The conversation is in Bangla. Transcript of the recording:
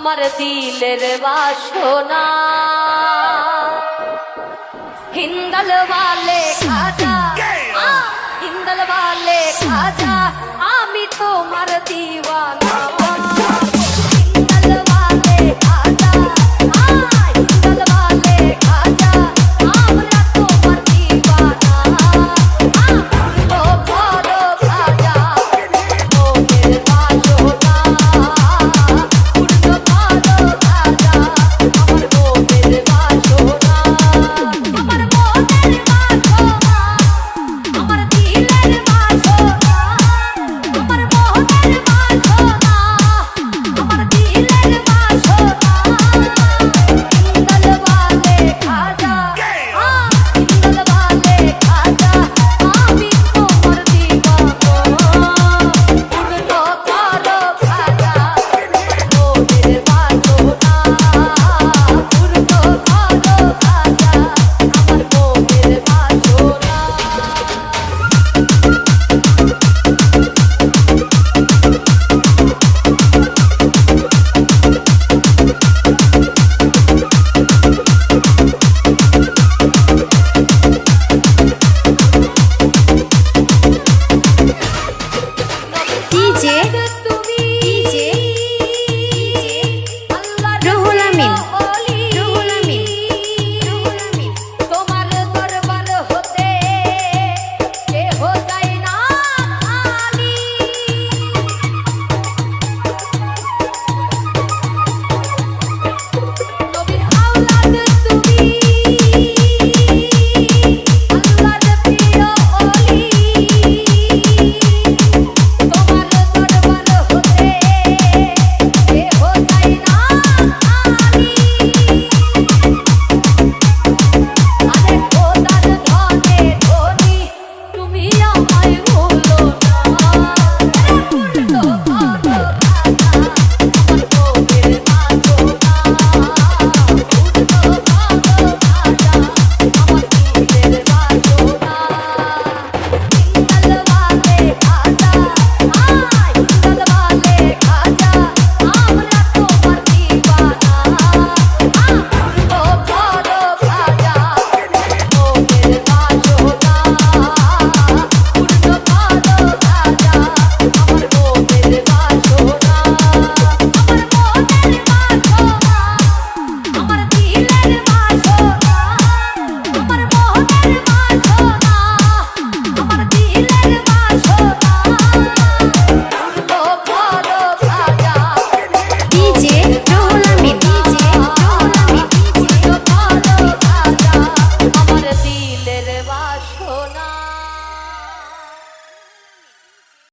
আমার দিলের বাসনা। হিন্দল বালে খাজা হিন্দল বালে খাজা আমি তোমার দিওয়ানা। 第一节。